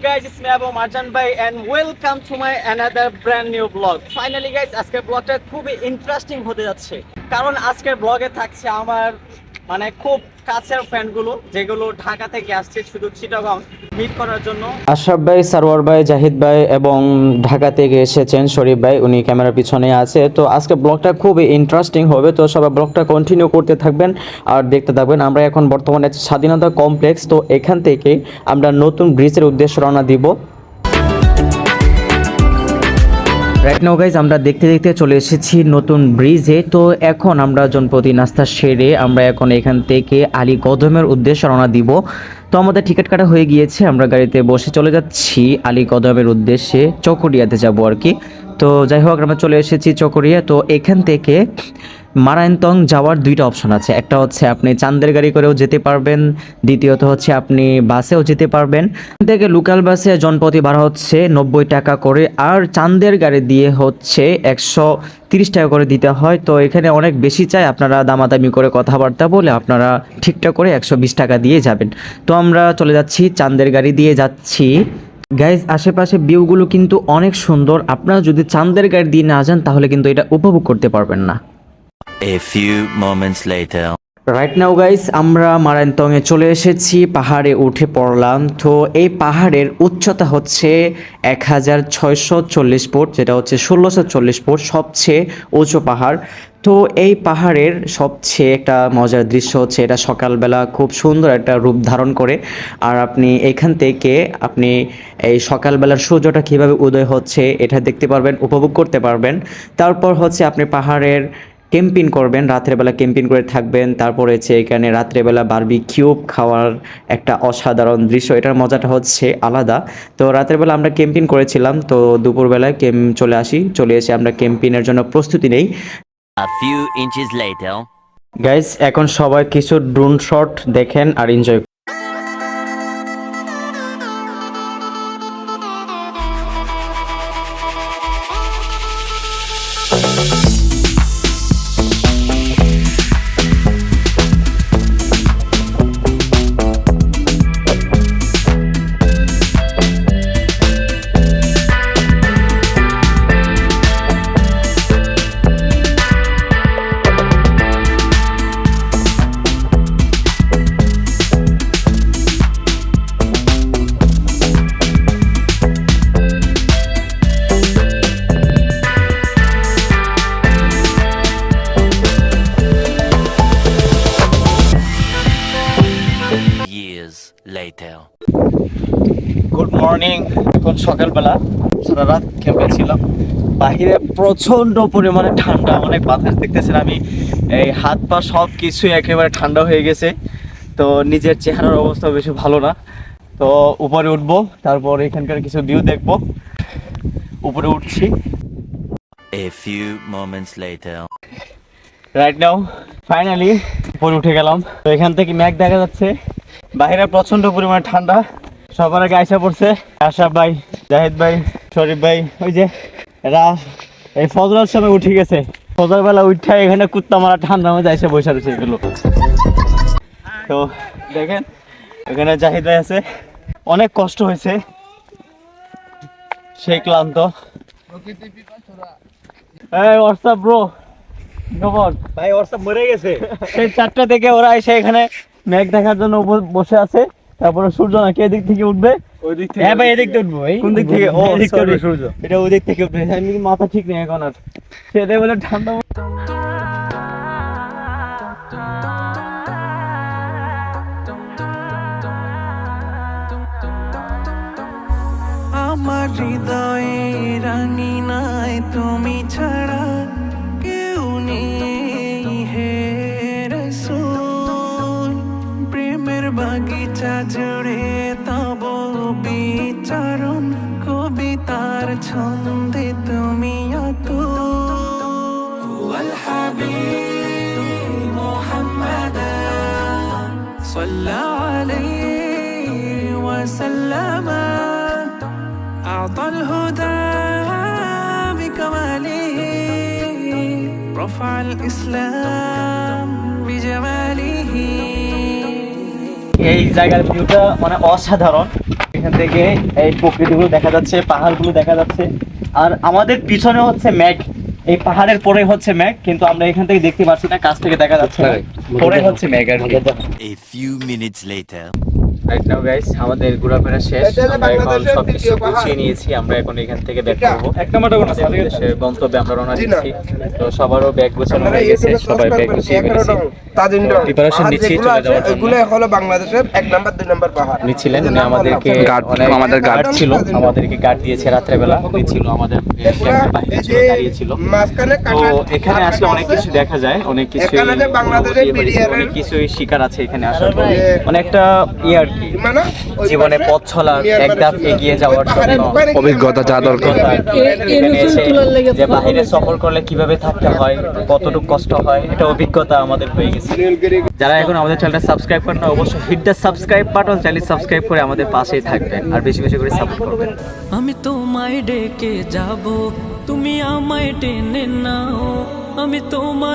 Guys, it's me Abu Marjan Bhai and welcome to my another brand new vlog. Finally guys, আজকের ব্লগটা খুবই interesting হতে যাচ্ছে কারণ আজকের ব্লগে থাকছে আমার মানে খুব কাছের ফ্রেন্ডগুলো যেগুলো ঢাকা থেকে আসছে শুধু চিটাগং মিট করার জন্য। আশরাফ ভাই, সারোয়ার ভাই, জাহিদ ভাই এবং ঢাকা থেকে এসেছেন শরীফ ভাই, উনি ক্যামেরার পিছনে আছে। তো আজকে ব্লগটা খুবই ইন্টারেস্টিং হবে, তো সবাই ব্লগটা কন্টিনিউ করতে থাকবেন আর দেখতে থাকবেন। আমরা এখন বর্তমানে স্বাধীনতা কমপ্লেক্স, তো এখান থেকে আমরা নতুন ব্রিজের উদ্দেশ্যে রওনা দিব। রাইট নাও গাইজ আমরা দেখতে দেখতে চলে এসেছি নতুন ব্রিজে তো এখন আমরা জনপতি নাস্তা সেরে আমরা এখন এখান থেকে আলী কদমের উদ্দেশ্যে রওনা দিব। তো আমাদের টিকিট কাটা হয়ে গিয়েছে, আমরা গাড়িতে বসে চলে যাচ্ছি আলী কদমের উদ্দেশ্যে চকরিয়াতে যাব আর কি। তো যাই হোক, আমরা চলে এসেছি চকরিয়া তো এখান থেকে মারায়ন্তং যাওয়ার দুইটা অপশন আছে। একটা হচ্ছে আপনি চান্দের গাড়ি করেও যেতে পারবেন, দ্বিতীয়ত হচ্ছে আপনি বাসেও যেতে পারবেন। থেকে লোকাল বাসে জনপতি ভাড়া হচ্ছে নব্বই টাকা করে, আর চান্দের গাড়ি দিয়ে হচ্ছে একশো তিরিশ টাকা করে দিতে হয়। তো এখানে অনেক বেশি চাই, আপনারা দামাদামি করে কথাবার্তা বলে আপনারা ঠিকঠাক করে একশো বিশ টাকা দিয়ে যাবেন। তো আমরা চলে যাচ্ছি চান্দের গাড়ি দিয়ে যাচ্ছি। গাইজ, আশেপাশে ভিউগুলো কিন্তু অনেক সুন্দর। আপনারা যদি চান্দের গাড়ি দিয়ে না যান, তাহলে কিন্তু এটা উপভোগ করতে পারবেন না। A few moments later. Right now guys আমরা মারায়ন্তংয়ে চলে এসেছি, পাহাড়ে উঠে পড়লাম। তো এই পাহাড়ের উচ্চতা হচ্ছে এক হাজার ছয়শো চল্লিশ ফুট, যেটা হচ্ছে ষোলোশো চল্লিশ ফুট, সবচেয়ে উঁচু পাহাড়। তো এই পাহাড়ের সবচেয়ে একটা মজার দৃশ্য হচ্ছে, এটা সকালবেলা খুব সুন্দর একটা রূপ ধারণ করে। আর আপনি এখান থেকে আপনি এই সকালবেলার সূর্যটা কীভাবে উদয় হচ্ছে, এটা দেখতে পারবেন, উপভোগ করতে পারবেন। তারপর হচ্ছে আপনি পাহাড়ের ক্যাম্পিং করবেন রাতের বেলা ক্যাম্পিং করে থাকবেন। তারপরে হচ্ছে এখানে রাত্রেবেলা বারবি কিউব খাওয়ার একটা অসাধারণ দৃশ্য। এটার মজাটা হচ্ছে আলাদা। তো রাতের বেলা আমরা ক্যাম্পিং করেছিলাম তো দুপুরবেলায় ক্যাম্প চলে আসি। চলে এসে আমরা ক্যাম্পিংয়ের জন্য প্রস্তুতি নেই। A few inches later. Guys এখন সবাই কিছু ড্রোন শট দেখেন আর এনজয় মর্নিং এখন সকালবেলা সারা রাত ক্যাম্পে ছিলাম বাহিরে প্রচণ্ড পরিমাণে ঠান্ডা অনেক বাতাস দেখতেছেন আমি। এই হাত পা সব কিছুই একেবারে ঠান্ডা হয়ে গেছে তো নিজের চেহারার অবস্থা বেশি ভালো না। তো উপরে উঠবো তারপর এখানকার কিছু ভিউ দেখব। উপরে উঠছি। A few moments later. Right now finally উপরে উঠে গেলাম। তো এখান থেকে ম্যাগ দেখা যাচ্ছে। বাইরে প্রচণ্ড পরিমাণে ঠান্ডা। সবার আগে আইসা পড়ছে। আশা ভাই জাহিদ ভাই শরীফ ভাই ওই যে এরা এই ফজরের সময় উঠে গেছে। ফজর বেলা উঠে এখানে কুত্তা মারা ঠান্ডার মধ্যে এসে বসে রয়েছে এগুলো। তো দেখেন এখানে জাহিদ ভাই আছে। অনেক কষ্ট হয়েছে। সেই ক্লান্ত। এই হোয়াটসঅ্যাপ ব্রো ভাই হোয়াটসঅ্যাপ মরে গেছে। সেই চারটা থেকে ওরা এসে এখানে মেঘ দেখার জন্য বসে আছে। তারপরে সূর্য নাকি এদিক থেকে উঠবে? ওই দিক থেকে হ্যাঁ ভাই এদিক থেকে উঠবো কোন দিক থেকে? ও এদিক থেকে উঠবে sorry, সূর্য। এটা ওই দিক থেকে উঠবে। আমি মাথা ঠিক নেই এখন আর। সেটা বলে ঠান্ডা আমার হৃদয়ে রাঙিনায় তুমি ছাড়া বাগিচা জুড়ে তব বিচারণ কবিতার ছন্দে তুমি অতুল الحبيب محمدا صلى عليه وسلم أعطى الهدى بكماله رفع الإسلام بجماله এই জায়গার ভিউটা মানে অসাধারণ। এখান থেকে এই প্রকৃতিগুলো দেখা যাচ্ছে পাহাড়গুলো দেখা যাচ্ছে। আর আমাদের পিছনে হচ্ছে ম্যাঘ এই পাহাড়ের পরে হচ্ছে ম্যাঘ কিন্তু আমরা এখান থেকে দেখতে পাচ্ছি না কাছ থেকে দেখা যাচ্ছে না। পরে হচ্ছে ম্যাঘ আর A few minutes later. Right now guys আমাদের ঘোরাফেরা শেষ। আমরা এখন সবকিছু গুছিয়ে নিয়েছি। আমরা এখন এখান থেকে ব্যাক করব। এক নম্বরটা কোন গন্তব্যে আমরা রওনা দিচ্ছি। তো সবারও ব্যাগ গোছানো হয়ে গেছে। সবাই ব্যাগ গুছিয়ে ফেলেছি। প্রিপারেশন নিচ্ছি চলে যাওয়ার জন্য। এগুলো হলো বাংলাদেশের এক নাম্বার দুই নাম্বার পাহাড়। উনি উনি আমাদেরকে আমাদের গার্ড ছিল। আমাদেরকে গার্ড দিয়েছে রাত্রেবেলা। উনি ছিল আমাদের ছিল দাঁড়িয়ে ছিল। মাঝখানে তো এখানে আসলে অনেক কিছু দেখা যায় অনেক কিছু এখানে যে বাংলাদেশের BDR অনেক কিছুই শিকার আছে এখানে আসার পরে অনেকটা ইয়ে আর কি মানে জীবনে পথ চলার এক ধাপ এগিয়ে যাওয়ার জন্য অভিজ্ঞতা যা দরকার। যে বাইরে সফর করলে কীভাবে থাকতে হয় কতটুকু কষ্ট হয় এটা অভিজ্ঞতা আমাদের হয়ে গেছে। যারা এখন আমাদের চ্যানেলটা সাবস্ক্রাইব করেন না, অবশ্যই hit the subscribe button channel subscribe করে আমাদের পাশেই থাকবেন, আর বেশি বেশি করে সাপোর্ট করবেন। আমি তোমায় ডেকে যাব, তুমি আমায় টেনে নাও, আমি তোমার